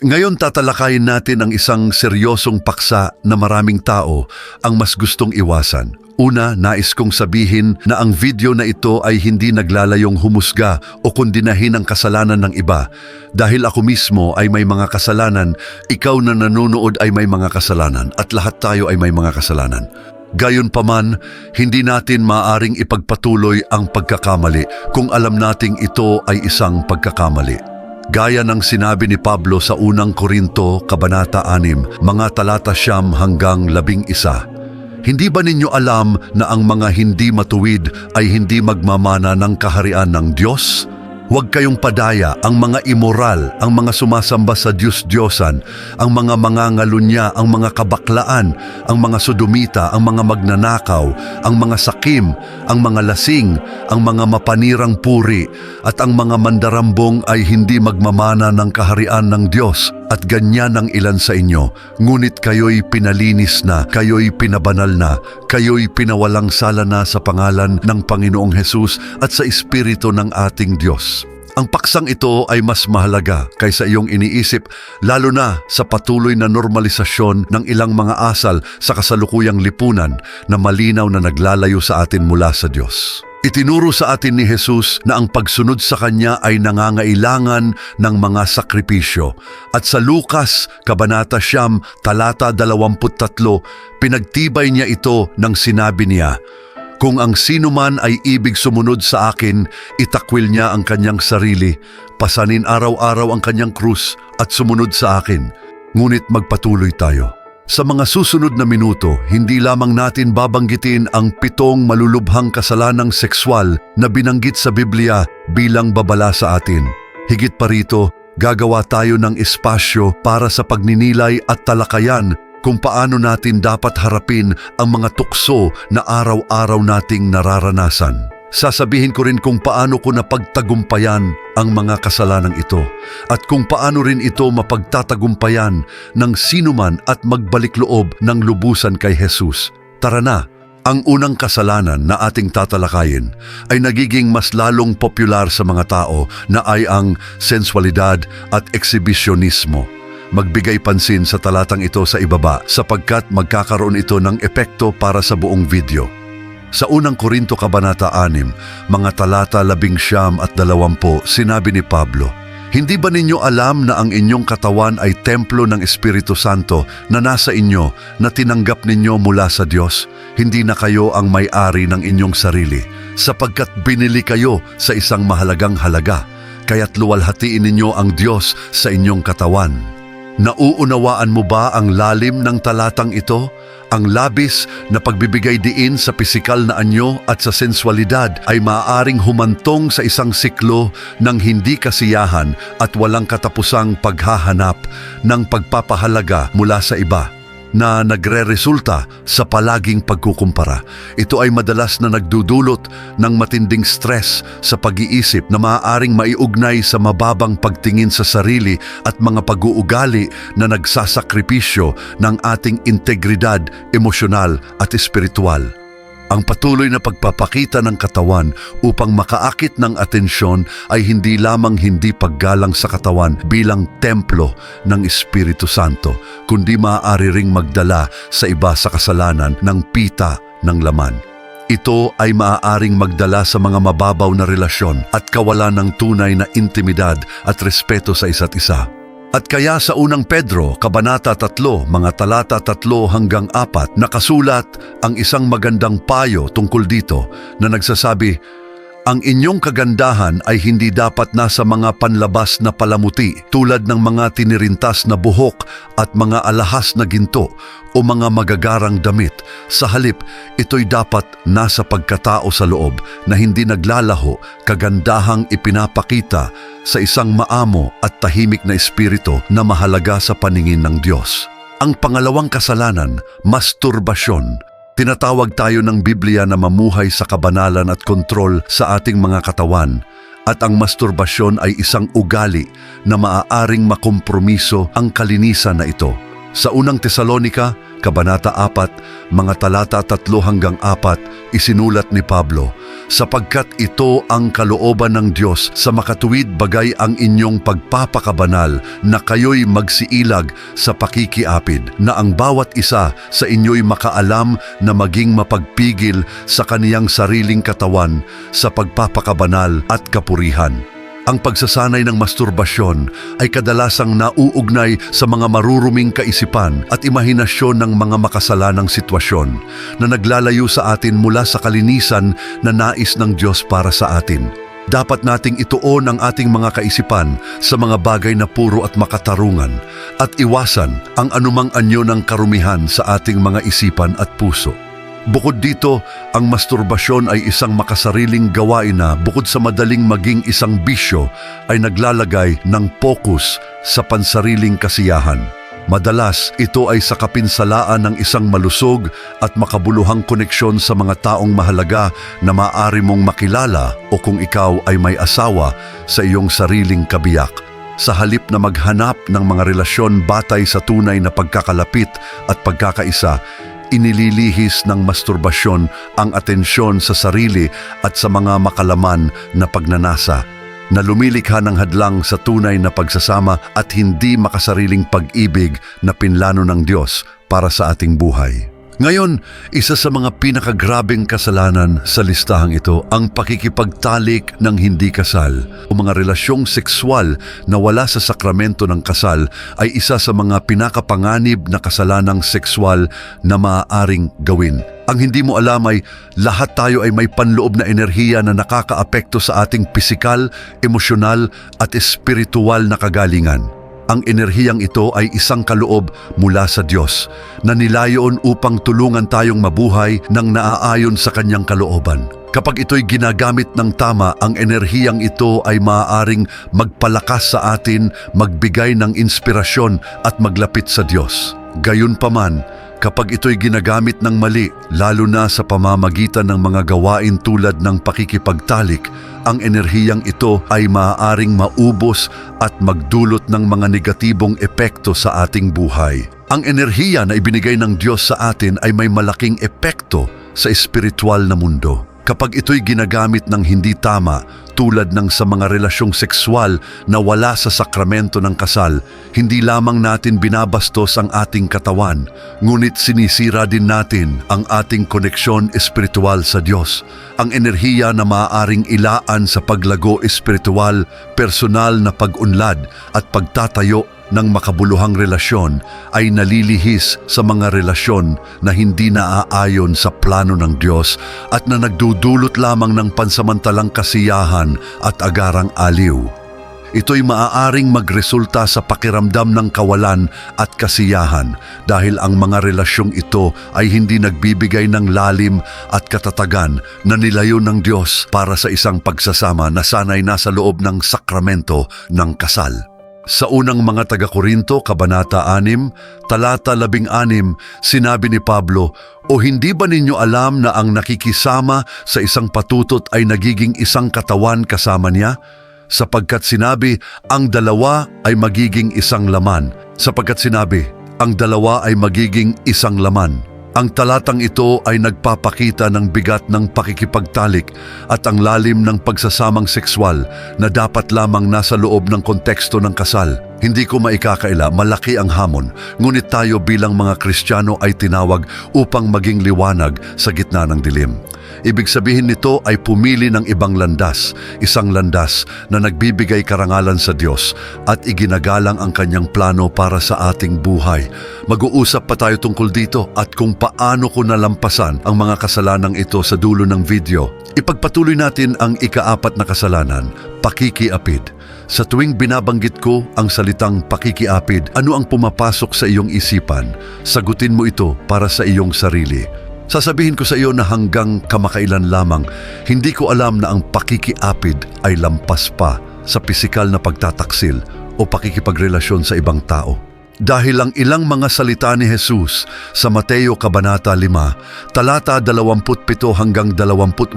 Ngayon tatalakayin natin ang isang seryosong paksa na maraming tao ang mas gustong iwasan. Una, nais kong sabihin na ang video na ito ay hindi naglalayong humusga o kundinahin ang kasalanan ng iba. Dahil ako mismo ay may mga kasalanan, ikaw na nanonood ay may mga kasalanan at lahat tayo ay may mga kasalanan. Gayon paman, hindi natin maaring ipagpatuloy ang pagkakamali kung alam nating ito ay isang pagkakamali. Gaya ng sinabi ni Pablo sa unang Korinto, Kabanata 6, mga talata siyam hanggang labing isa. Hindi ba ninyo alam na ang mga hindi matuwid ay hindi magmamana ng kaharian ng Diyos? Huwag kayong padaya ang mga immoral, ang mga sumasamba sa Diyos-Diyosan, ang mga mangangalunya, ang mga kabaklaan, ang mga sodomita, ang mga magnanakaw, ang mga sakim, ang mga lasing, ang mga mapanirang puri, at ang mga mandarambong ay hindi magmamana ng kaharian ng Diyos. At ganyan ang ilan sa inyo, ngunit kayo'y pinalinis na, kayo'y pinabanal na, kayo'y pinawalang sala na sa pangalan ng Panginoong Hesus at sa Espiritu ng ating Diyos. Ang paksang ito ay mas mahalaga kaysa iyong iniisip lalo na sa patuloy na normalisasyon ng ilang mga asal sa kasalukuyang lipunan na malinaw na naglalayo sa atin mula sa Diyos. Itinuro sa atin ni Jesus na ang pagsunod sa Kanya ay nangangailangan ng mga sakripisyo. At sa Lukas, Kabanata Siyam, Talata 23, pinagtibay niya ito nang sinabi niya, Kung ang sino man ay ibig sumunod sa akin, itakwil niya ang kanyang sarili, pasanin araw-araw ang kanyang krus at sumunod sa akin. Ngunit magpatuloy tayo. Sa mga susunod na minuto, hindi lamang natin babanggitin ang pitong malulubhang kasalanang sexual na binanggit sa Biblia bilang babala sa atin. Higit pa rito, gagawa tayo ng espasyo para sa pagninilay at talakayan kung paano natin dapat harapin ang mga tukso na araw-araw nating nararanasan. Sasabihin ko rin kung paano ko napagtagumpayan ang mga kasalanang ito at kung paano rin ito mapagtatagumpayan ng sinuman at magbalik loob ng lubusan kay Jesus. Tara na! Ang unang kasalanan na ating tatalakayin ay nagiging mas lalong popular sa mga tao na ay ang sensualidad at ekshibisyonismo. Magbigay pansin sa talatang ito sa ibaba sapagkat magkakaroon ito ng epekto para sa buong video. Sa unang Korinto Kabanata 6, mga talata labing siyam at dalawampu, sinabi ni Pablo, Hindi ba ninyo alam na ang inyong katawan ay templo ng Espiritu Santo na nasa inyo na tinanggap ninyo mula sa Diyos? Hindi na kayo ang may-ari ng inyong sarili, sapagkat binili kayo sa isang mahalagang halaga, kaya't luwalhatiin ninyo ang Diyos sa inyong katawan. Nauunawaan mo ba ang lalim ng talatang ito? Ang labis na pagbibigay diin sa pisikal na anyo at sa sensualidad ay maaaring humantong sa isang siklo ng hindi kasiyahan at walang katapusang paghahanap ng pagpapahalaga mula sa iba na nagre-resulta sa palaging pagkukumpara. Ito ay madalas na nagdudulot ng matinding stress sa pag-iisip na maaaring maiugnay sa mababang pagtingin sa sarili at mga pag-uugali na nagsasakripisyo ng ating integridad emosyonal at espiritual. Ang patuloy na pagpapakita ng katawan upang makaakit ng atensyon ay hindi lamang hindi paggalang sa katawan bilang templo ng Espiritu Santo, kundi maaari ring magdala sa iba sa kasalanan ng pita ng laman. Ito ay maaaring magdala sa mga mababaw na relasyon at kawalan ng tunay na intimidad at respeto sa isa't isa. At kaya sa unang Pedro, Kabanata 3, mga talata 3 hanggang 4, nakasulat ang isang magandang payo tungkol dito na nagsasabi, ang inyong kagandahan ay hindi dapat nasa mga panlabas na palamuti tulad ng mga tinirintas na buhok at mga alahas na ginto o mga magagarang damit. Sa halip, ito'y dapat nasa pagkatao sa loob na hindi naglalaho, kagandahang ipinapakita sa isang maamo at tahimik na espiritu na mahalaga sa paningin ng Diyos. Ang pangalawang kasalanan, masturbasyon, Tinatawag tayo ng Biblia na mamuhay sa kabanalan at kontrol sa ating mga katawan at ang masturbasyon ay isang ugali na maaaring makompromiso ang kalinisan na ito. Sa unang Tesalonika, Kabanata 4, mga talata 3 hanggang 4, isinulat ni Pablo, sapagkat ito ang kalooban ng Diyos sa makatuwid bagay ang inyong pagpapakabanal na kayo'y magsiilag sa pakikiapid, na ang bawat isa sa inyo'y makaalam na maging mapagpigil sa kaniyang sariling katawan sa pagpapakabanal at kapurihan. Ang pagsasanay ng masturbasyon ay kadalasang nauugnay sa mga maruruming kaisipan at imahinasyon ng mga makasalanang sitwasyon na naglalayo sa atin mula sa kalinisan na nais ng Diyos para sa atin. Dapat nating ituon ang ating mga kaisipan sa mga bagay na puro at makatarungan at iwasan ang anumang anyo ng karumihan sa ating mga isipan at puso. Bukod dito, ang masturbasyon ay isang makasariling gawain na bukod sa madaling maging isang bisyo ay naglalagay ng focus sa pansariling kasiyahan. Madalas, ito ay sa kapinsalaan ng isang malusog at makabuluhang koneksyon sa mga taong mahalaga na maaari mong makilala o kung ikaw ay may asawa sa iyong sariling kabiyak. Sa halip na maghanap ng mga relasyon batay sa tunay na pagkakalapit at pagkakaisa, inililihis ng masturbasyon ang atensyon sa sarili at sa mga makalaman na pagnanasa na lumilikha ng hadlang sa tunay na pagsasama at hindi makasariling pag-ibig na pinlano ng Diyos para sa ating buhay. Ngayon, isa sa mga pinakagrabing kasalanan sa listahang ito ang pakikipagtalik ng hindi kasal o mga relasyong sexual na wala sa sakramento ng kasal ay isa sa mga pinakapanganib na kasalanang sexual na maaaring gawin. Ang hindi mo alam ay lahat tayo ay may panloob na enerhiya na nakakaapekto sa ating pisikal, emosyonal at espiritual na kagalingan. Ang enerhiyang ito ay isang kaloob mula sa Diyos na nilayon upang tulungan tayong mabuhay ng naaayon sa kanyang kalooban. Kapag ito'y ginagamit ng tama, ang enerhiyang ito ay maaaring magpalakas sa atin, magbigay ng inspirasyon at maglapit sa Diyos. Gayunpaman, kapag ito'y ginagamit ng mali, lalo na sa pamamagitan ng mga gawain tulad ng pakikipagtalik, ang enerhiyang ito ay maaaring maubos at magdulot ng mga negatibong epekto sa ating buhay. Ang enerhiya na ibinigay ng Diyos sa atin ay may malaking epekto sa espiritual na mundo. Kapag ito'y ginagamit ng hindi tama, tulad ng sa mga relasyong sexual na wala sa sakramento ng kasal, hindi lamang natin binabastos ang ating katawan, ngunit sinisira din natin ang ating koneksyon espiritual sa Diyos. Ang enerhiya na maaaring ilaan sa paglago espiritual, personal na pag-unlad at pagtatayo ng makabuluhang relasyon ay nalilihis sa mga relasyon na hindi naaayon sa plano ng Diyos at na nagdudulot lamang ng pansamantalang kasiyahan at agarang aliw. Ito'y maaaring magresulta sa pakiramdam ng kawalan at kasiyahan dahil ang mga relasyong ito ay hindi nagbibigay ng lalim at katatagan na nilayo ng Diyos para sa isang pagsasama na sanay nasa loob ng sakramento ng kasal. Sa unang mga taga-Korinto, Kabanata 6, Talata 16, sinabi ni Pablo, O hindi ba ninyo alam na ang nakikisama sa isang patutot ay nagiging isang katawan kasama niya? Sapagkat sinabi, ang dalawa ay magiging isang laman. Sapagkat sinabi, ang dalawa ay magiging isang laman. Ang talatang ito ay nagpapakita ng bigat ng pakikipagtalik at ang lalim ng pagsasamang sexual na dapat lamang nasa loob ng konteksto ng kasal. Hindi ko maikakaila, malaki ang hamon, ngunit tayo bilang mga Kristiyano ay tinawag upang maging liwanag sa gitna ng dilim. Ibig sabihin nito ay pumili ng ibang landas, isang landas na nagbibigay karangalan sa Diyos at iginagalang ang kanyang plano para sa ating buhay. Mag-uusap pa tayo tungkol dito at kung paano ko nalampasan ang mga kasalanang ito sa dulo ng video. Ipagpatuloy natin ang ikaapat na kasalanan, pakikiapid. Sa tuwing binabanggit ko ang salitang pakikiapid, ano ang pumapasok sa iyong isipan? Sagutin mo ito para sa iyong sarili. Sasabihin ko sa iyo na hanggang kamakailan lamang, hindi ko alam na ang pakikiapid ay lampas pa sa pisikal na pagtataksil o pakikipagrelasyon sa ibang tao. Dahil ang ilang mga salita ni Jesus sa Mateo Kabanata 5, talata 27 hanggang 28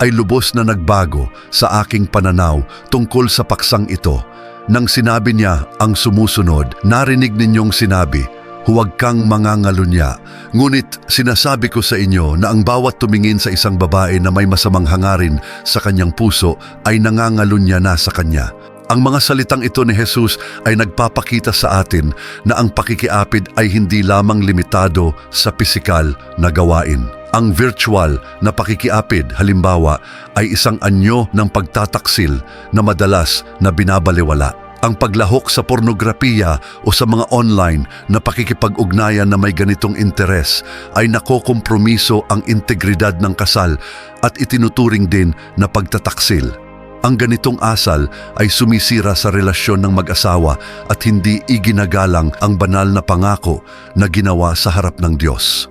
ay lubos na nagbago sa aking pananaw tungkol sa paksang ito. Nang sinabi niya ang sumusunod, narinig ninyong sinabi, huwag kang mangangalunya. Ngunit sinasabi ko sa inyo na ang bawat tumingin sa isang babae na may masamang hangarin sa kanyang puso ay nangangalunya na sa kanya. Ang mga salitang ito ni Jesus ay nagpapakita sa atin na ang pakikiapid ay hindi lamang limitado sa pisikal na gawain. Ang virtual na pakikiapid, halimbawa, ay isang anyo ng pagtataksil na madalas na binabaliwala. Ang paglahok sa pornografiya o sa mga online na pakikipag-ugnayan na may ganitong interes ay nakokompromiso ang integridad ng kasal at itinuturing din na pagtataksil. Ang ganitong asal ay sumisira sa relasyon ng mag-asawa at hindi iginagalang ang banal na pangako na ginawa sa harap ng Diyos.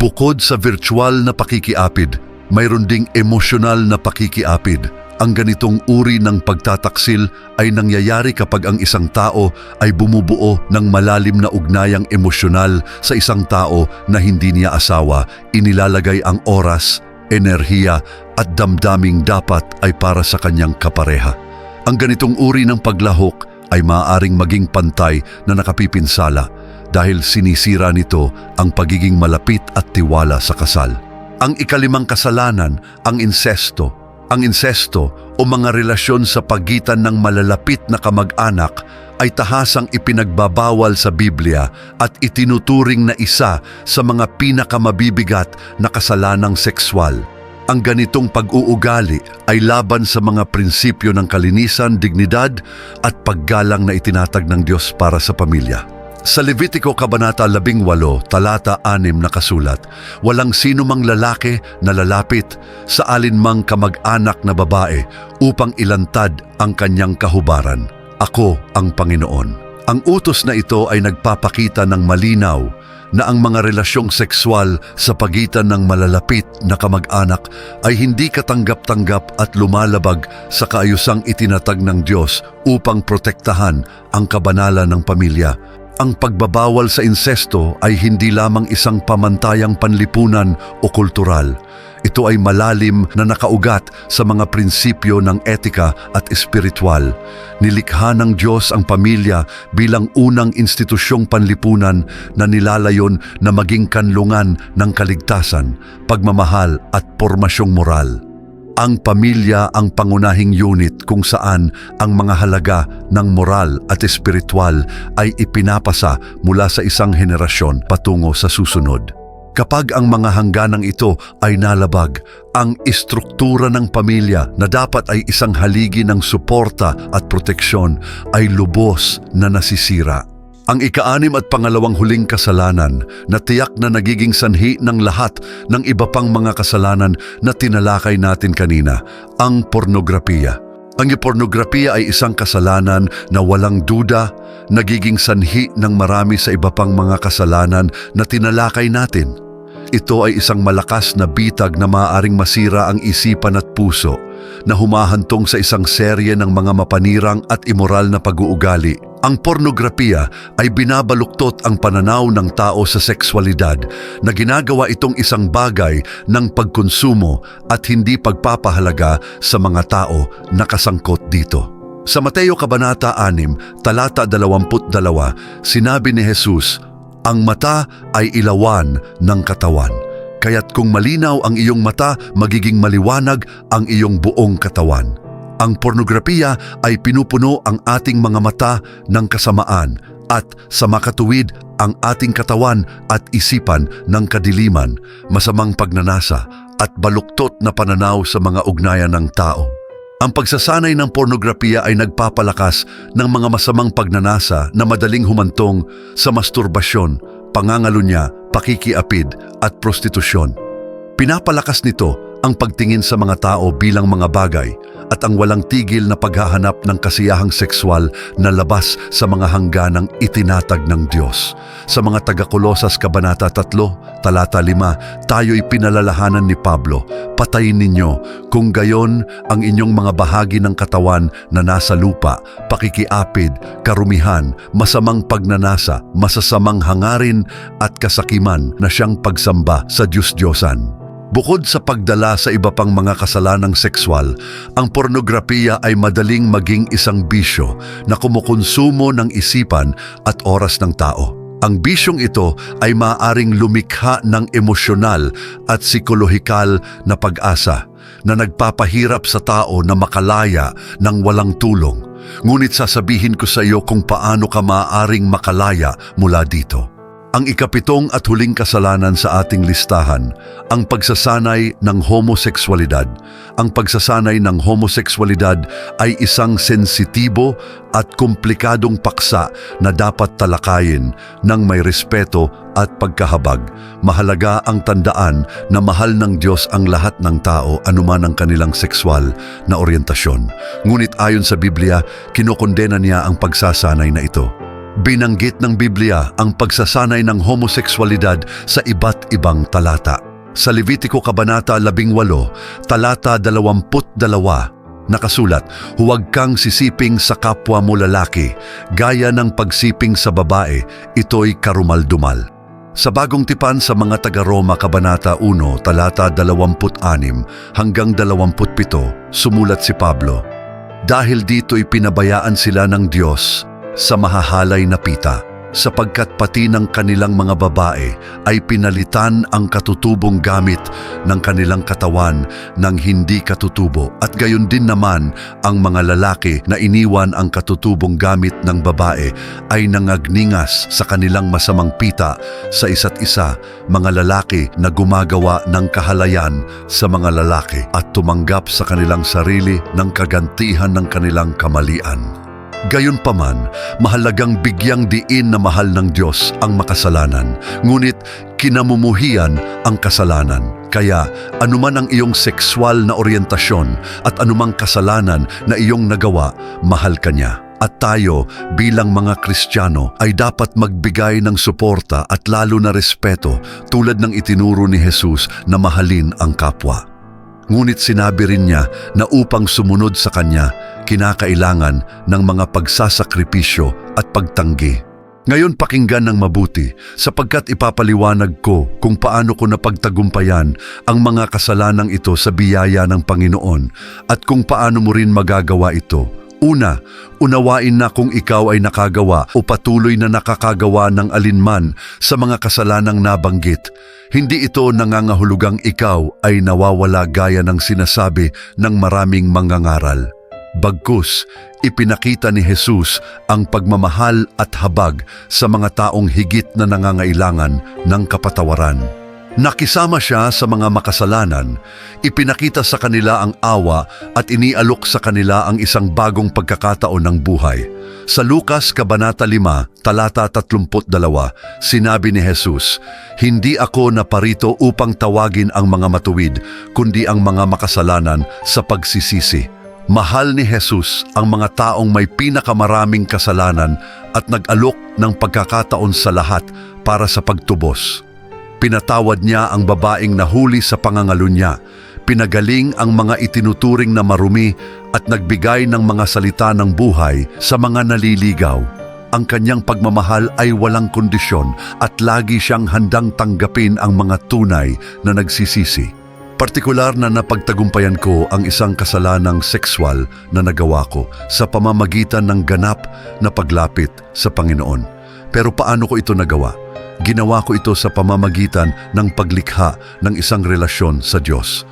Bukod sa virtual na pakikiapid, mayroon ding emosyonal na pakikiapid. Ang ganitong uri ng pagtataksil ay nangyayari kapag ang isang tao ay bumubuo ng malalim na ugnayang emosyonal sa isang tao na hindi niya asawa, inilalagay ang oras, enerhiya at damdaming dapat ay para sa kanyang kapareha. Ang ganitong uri ng paglahok ay maaaring maging pantay na nakapipinsala dahil sinisira nito ang pagiging malapit at tiwala sa kasal. Ang ikalimang kasalanan, ang insesto. Ang insesto o mga relasyon sa pagitan ng malalapit na kamag-anak ay tahasang ipinagbabawal sa Biblia at itinuturing na isa sa mga pinakamabibigat na kasalanang sexual. Ang ganitong pag-uugali ay laban sa mga prinsipyo ng kalinisan, dignidad at paggalang na itinatag ng Diyos para sa pamilya. Sa Levitico Kabanata 18, talata 6 nakasulat, Walang sino mang lalaki na lalapit sa alinmang kamag-anak na babae upang ilantad ang kanyang kahubaran. Ako ang Panginoon. Ang utos na ito ay nagpapakita ng malinaw na ang mga relasyong sexual sa pagitan ng malalapit na kamag-anak ay hindi katanggap-tanggap at lumalabag sa kaayusang itinatag ng Diyos upang protektahan ang kabanalan ng pamilya. Ang pagbabawal sa insesto ay hindi lamang isang pamantayang panlipunan o kultural. Ito ay malalim na nakaugat sa mga prinsipyo ng etika at espiritual. Nilikha ng Diyos ang pamilya bilang unang institusyong panlipunan na nilalayon na maging kanlungan ng kaligtasan, pagmamahal at pormasyong moral. Ang pamilya ang pangunahing unit kung saan ang mga halaga ng moral at espiritual ay ipinapasa mula sa isang henerasyon patungo sa susunod. Kapag ang mga hangganang ito ay nalabag, ang istruktura ng pamilya na dapat ay isang haligi ng suporta at proteksyon ay lubos na nasisira. Ang ikaanim at pangalawang huling kasalanan na tiyak na nagiging sanhi ng lahat ng iba pang mga kasalanan na tinalakay natin kanina, ang pornografiya. Ang pornografiya ay isang kasalanan na walang duda, nagiging sanhi ng marami sa iba pang mga kasalanan na tinalakay natin. Ito ay isang malakas na bitag na maaaring masira ang isipan at puso na humahantong sa isang serye ng mga mapanirang at imoral na pag-uugali. Ang pornografiya ay binabaluktot ang pananaw ng tao sa sexualidad na ginagawa itong isang bagay ng pagkonsumo at hindi pagpapahalaga sa mga tao na kasangkot dito. Sa Mateo Kabanata 6, talata 22, sinabi ni Jesus, Ang mata ay ilawan ng katawan. Kaya't kung malinaw ang iyong mata, magiging maliwanag ang iyong buong katawan. Ang pornografiya ay pinupuno ang ating mga mata ng kasamaan at sa makatuwid ang ating katawan at isipan ng kadiliman, masamang pagnanasa at baluktot na pananaw sa mga ugnayan ng tao. Ang pagsasanay ng pornografiya ay nagpapalakas ng mga masamang pagnanasa na madaling humantong sa masturbasyon, pangangalunya, pakikiapid at prostitusyon. Pinapalakas nito ang pagtingin sa mga tao bilang mga bagay at ang walang tigil na paghahanap ng kasiyahang sexual na labas sa mga hangganang itinatag ng Diyos. Sa mga taga-Kolosas Kabanata 3, Talata 5, tayo'y pinalalahanan ni Pablo, patayin ninyo kung gayon ang inyong mga bahagi ng katawan na nasa lupa, pakikiapid, karumihan, masamang pagnanasa, masasamang hangarin at kasakiman na siyang pagsamba sa Diyos-Diyosan. Bukod sa pagdala sa iba pang mga kasalanang sexual, ang pornografiya ay madaling maging isang bisyo na kumukonsumo ng isipan at oras ng tao. Ang bisyong ito ay maaaring lumikha ng emosyonal at psikolohikal na pag-asa na nagpapahirap sa tao na makalaya ng walang tulong. Ngunit sasabihin ko sa iyo kung paano ka maaaring makalaya mula dito. Ang ikapitong at huling kasalanan sa ating listahan, ang pagsasanay ng homosekswalidad. Ang pagsasanay ng homosekswalidad ay isang sensitibo at komplikadong paksa na dapat talakayin ng may respeto at pagkahabag. Mahalaga ang tandaan na mahal ng Diyos ang lahat ng tao anuman ang kanilang sexual na oryentasyon. Ngunit ayon sa Biblia, kinokondena niya ang pagsasanay na ito. Binanggit ng Biblia ang pagsasanay ng homosekswalidad sa iba't ibang talata. Sa Levitico Kabanata 18, talata 22, nakasulat, Huwag kang sisiping sa kapwa mo lalaki, gaya ng pagsiping sa babae, ito'y karumaldumal. Sa bagong tipan sa mga taga-Roma Kabanata 1, talata 26 hanggang 27, sumulat si Pablo, Dahil dito'y pinabayaan sila ng Diyos sa mahahalay na pita, sapagkat pati ng kanilang mga babae ay pinalitan ang katutubong gamit ng kanilang katawan ng hindi katutubo at gayon din naman ang mga lalaki na iniwan ang katutubong gamit ng babae ay nangagningas sa kanilang masamang pita sa isa't isa mga lalaki na gumagawa ng kahalayan sa mga lalaki at tumanggap sa kanilang sarili ng kagantihan ng kanilang kamalian. Gayunpaman, mahalagang bigyang diin na mahal ng Diyos ang makasalanan, ngunit kinamumuhian ang kasalanan. Kaya anuman ang iyong sexual na oryentasyon at anumang kasalanan na iyong nagawa, mahal ka niya. At tayo bilang mga Kristiyano ay dapat magbigay ng suporta at lalo na respeto tulad ng itinuro ni Jesus na mahalin ang kapwa. Ngunit sinabi rin niya na upang sumunod sa kanya, kinakailangan ng mga pagsasakripisyo at pagtanggi. Ngayon pakinggan ng mabuti sapagkat ipapaliwanag ko kung paano ko napagtagumpayan ang mga kasalanang ito sa biyaya ng Panginoon at kung paano mo rin magagawa ito. Una, unawain na kung ikaw ay nakagawa o patuloy na nakakagawa ng alinman sa mga kasalanang nabanggit. Hindi ito nangangahulugang ikaw ay nawawala gaya ng sinasabi ng maraming mangangaral. Bagkus, ipinakita ni Jesus ang pagmamahal at habag sa mga taong higit na nangangailangan ng kapatawaran. Nakisama siya sa mga makasalanan, ipinakita sa kanila ang awa at inialok sa kanila ang isang bagong pagkakataon ng buhay. Sa Lukas Kabanata 5, talata 32, sinabi ni Jesus, Hindi ako naparito upang tawagin ang mga matuwid, kundi ang mga makasalanan sa pagsisisi. Mahal ni Jesus ang mga taong may pinakamaraming kasalanan at nag-alok ng pagkakataon sa lahat para sa pagtubos. Pinatawad niya ang babaeng nahuli sa pangangalo niya, pinagaling ang mga itinuturing na marumi at nagbigay ng mga salita ng buhay sa mga naliligaw. Ang kanyang pagmamahal ay walang kondisyon at lagi siyang handang tanggapin ang mga tunay na nagsisisi. Partikular na napagtagumpayan ko ang isang kasalanang sexual na nagawa ko sa pamamagitan ng ganap na paglapit sa Panginoon. Pero paano ko ito nagawa? Ginawa ko ito sa pamamagitan ng paglikha ng isang relasyon sa Diyos.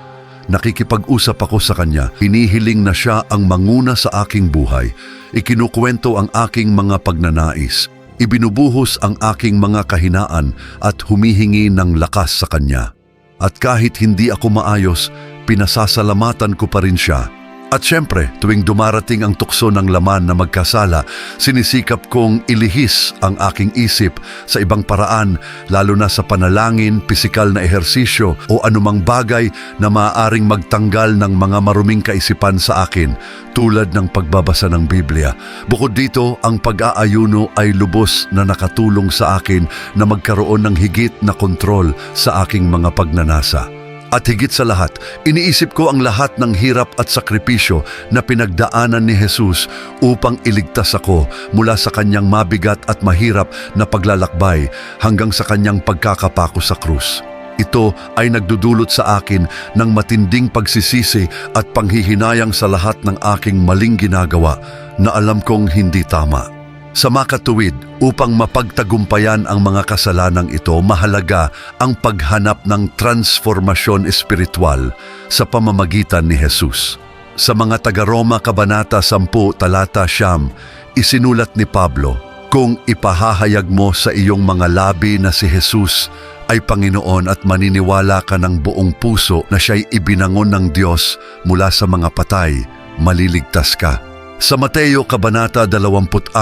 Nakikipag-usap ako sa Kanya, hinihiling na Siya ang manguna sa aking buhay, ikinukwento ang aking mga pagnanais, ibinubuhos ang aking mga kahinaan at humihingi ng lakas sa Kanya. At kahit hindi ako maayos, pinasasalamatan ko pa rin siya. At syempre, tuwing dumarating ang tukso ng laman na magkasala, sinisikap kong ilihis ang aking isip sa ibang paraan, lalo na sa panalangin, pisikal na ehersisyo o anumang bagay na maaaring magtanggal ng mga maruming kaisipan sa akin, tulad ng pagbabasa ng Biblia. Bukod dito, ang pag-aayuno ay lubos na nakatulong sa akin na magkaroon ng higit na kontrol sa aking mga pagnanasa. At higit sa lahat, iniisip ko ang lahat ng hirap at sakripisyo na pinagdaanan ni Jesus upang iligtas ako mula sa kanyang mabigat at mahirap na paglalakbay hanggang sa kanyang pagkakapako sa krus. Ito ay nagdudulot sa akin ng matinding pagsisisi at panghihinayang sa lahat ng aking maling ginagawa na alam kong hindi tama. Sa makatuwid, upang mapagtagumpayan ang mga kasalanang ito, mahalaga ang paghanap ng transformasyon espiritual sa pamamagitan ni Jesus. Sa mga taga-Roma Kabanata 10, Talata Siyam, isinulat ni Pablo, Kung ipahahayag mo sa iyong mga labi na si Jesus ay Panginoon at maniniwala ka ng buong puso na siya'y ibinangon ng Diyos mula sa mga patay, maliligtas ka. Sa Mateo Kabanata 26,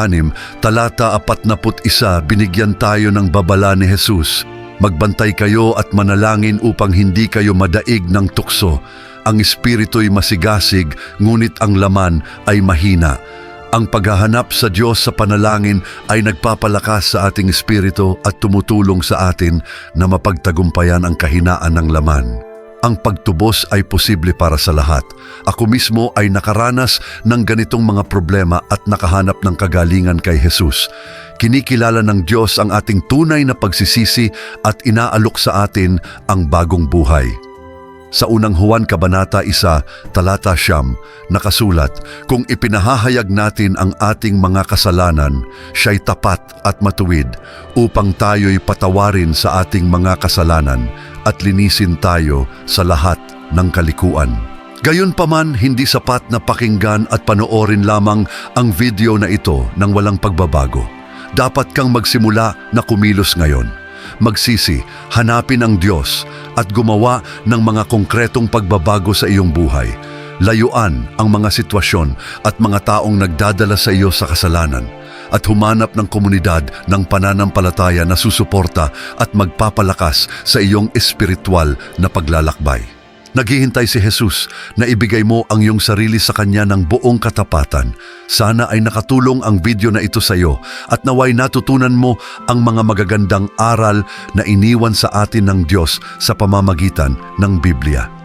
talata 41, binigyan tayo ng babala ni Jesus. Magbantay kayo at manalangin upang hindi kayo madaig ng tukso. Ang espiritu'y masigasig, ngunit ang laman ay mahina. Ang paghahanap sa Diyos sa panalangin ay nagpapalakas sa ating espiritu at tumutulong sa atin na mapagtagumpayan ang kahinaan ng laman. Ang pagtubos ay posible para sa lahat. Ako mismo ay nakaranas ng ganitong mga problema at nakahanap ng kagalingan kay Jesus. Kinikilala ng Diyos ang ating tunay na pagsisisi at inaalok sa atin ang bagong buhay. Sa unang Juan Kabanata 1, talata siyam, nakasulat, Kung ipinahahayag natin ang ating mga kasalanan, siya'y tapat at matuwid upang tayo'y patawarin sa ating mga kasalanan at linisin tayo sa lahat ng kalikuan. Gayunpaman, hindi sapat na pakinggan at panoorin lamang ang video na ito ng walang pagbabago. Dapat kang magsimula na kumilos ngayon magsisi, hanapin ang Diyos at gumawa ng mga konkretong pagbabago sa iyong buhay. Layuan ang mga sitwasyon at mga taong nagdadala sa iyo sa kasalanan at humanap ng komunidad ng pananampalataya na susuporta at magpapalakas sa iyong espiritual na paglalakbay. Naghihintay si Jesus na ibigay mo ang iyong sarili sa Kanya ng buong katapatan. Sana ay nakatulong ang video na ito sa iyo at naway natutunan mo ang mga magagandang aral na iniwan sa atin ng Diyos sa pamamagitan ng Biblia.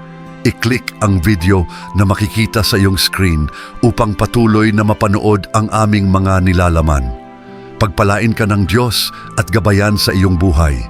I-click ang video na makikita sa iyong screen upang patuloy na mapanood ang aming mga nilalaman. Pagpalain ka ng Diyos at gabayan sa iyong buhay.